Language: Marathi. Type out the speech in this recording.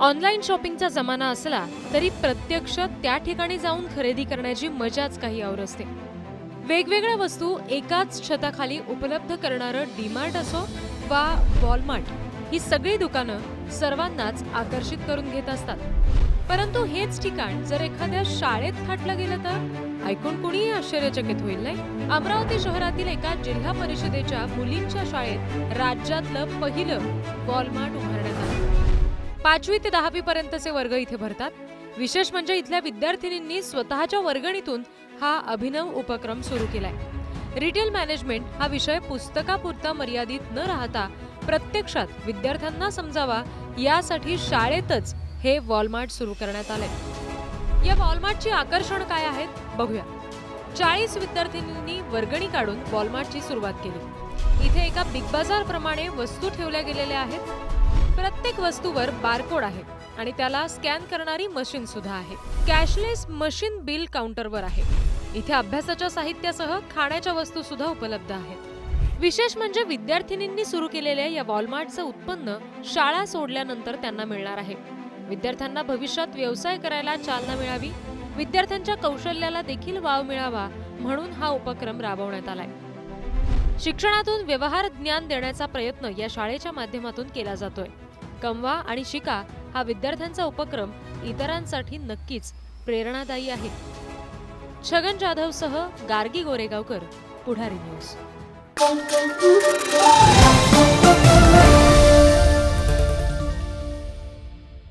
ऑनलाईन शॉपिंगचा जमाना असला तरी प्रत्यक्ष त्या ठिकाणी जाऊन खरेदी करण्याची मजाच काही और असते. वेगवेगळ्या वस्तू एकाच छताखाली उपलब्ध करणारं डीमार्ट असो वा वॉलमार्ट ही सगळी दुकानं सर्वांनाच आकर्षित करून घेत असतात. परंतु हेच ठिकाण जर एखाद्या शाळेत थाटलं गेलं तर? ऐकून कुणीही आश्चर्यचकित होईल नाही? अमरावती शहरातील एका जिल्हा परिषदेच्या मुलींच्या शाळेत राज्यातलं पहिलं वॉलमार्ट उभारण्यात आलं. पाचवी ते दहावी पर्यंतचे वर्ग इथे भरतात. विशेष म्हणजे इथल्या विद्यार्थिनींनी स्वतःच्या वर्गणीतून हा अभिनव उपक्रम सुरू केलाय. रिटेल मॅनेजमेंट हा विषय पुस्तकापुरता मर्यादित न राहता प्रत्यक्षात विद्यार्थ्यांना समजावा यासाठी शाळेतच हे वॉलमार्ट सुरू करण्यात आलंय. या वॉलमार्टची आकर्षण काय आहेत? बघूया. चाळीस विद्यार्थिनींनी वर्गणी काढून वॉलमार्टची सुरुवात केली. इथे एका बिग बाजार प्रमाणे वस्तू ठेवल्या गेलेल्या आहेत. प्रत्येक वस्तूवर बारकोड आहे आणि त्याला स्कॅन करणारी मशीन सुद्धा आहे. कॅशलेस मशीन बिल काउंटरवर आहे. इथे अभ्यासाच्या साहित्यासह खाण्याच्या वस्तू सुद्धा उपलब्ध आहेत. विशेष म्हणजे विद्यार्थिनींनी सुरू केलेल्या या वॉलमार्टचं उत्पन्न शाळा सोडल्यानंतर त्यांना मिळणार आहे. विद्यार्थ्यांना भविष्यात व्यवसाय करायला चालना मिळावी विद्यार्थ्यांच्या कौशल्याला देखील वाव मिळावा म्हणून हा उपक्रम राबवण्यात आलाय. शिक्षणातून व्यवहार ज्ञान देण्याचा प्रयत्न या शाळेच्या माध्यमातून केला जातोय. कमवा आणि शिका हा विद्यार्थ्यांचा उपक्रम इतरांसाठी नक्कीच प्रेरणादायी आहे. छगन जाधवसह गार्गी गोरेगावकर पुढारी न्यूज.